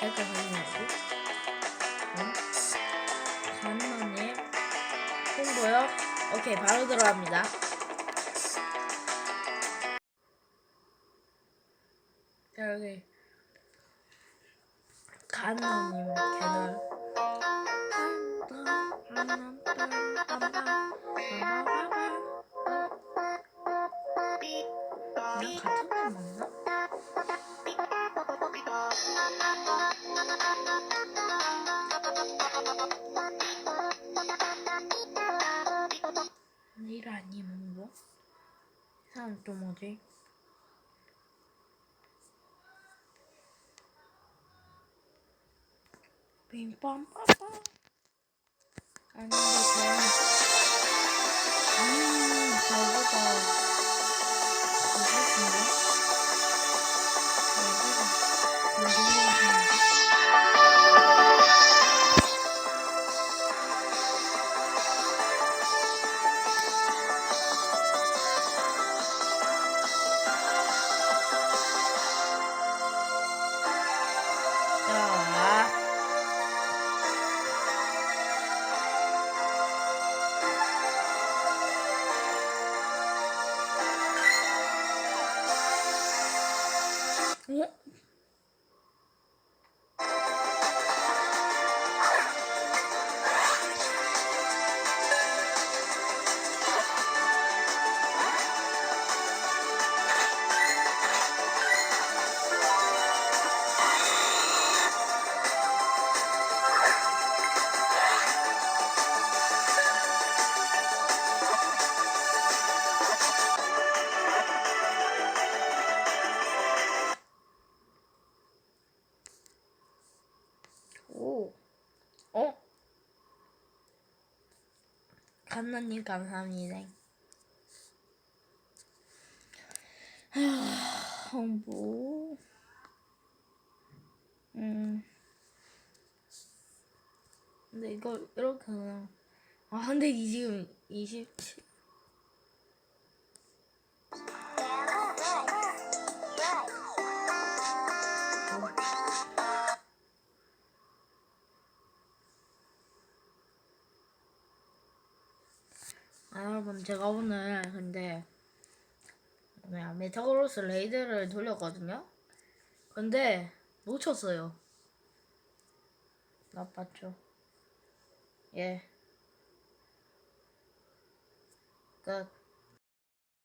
확인하고 어? 간만에 홍보요? 오케이 바로 들어갑니다. 자 여기. 그냥 같은 일 아니면 뭐? 이 사람 또 뭐지? 빙빵빵빵 아닌데 음 Yeah. 오. 어? 간나님 감사합니다. 하, 홍보. 음. 근데 이거 이렇게 그냥 아 근데 이 지금 27아 여러분 제가 오늘 근데 뭐야 메타그로스 레이드를 돌렸거든요. 근데 놓쳤어요. 나빴죠. 예. 끝.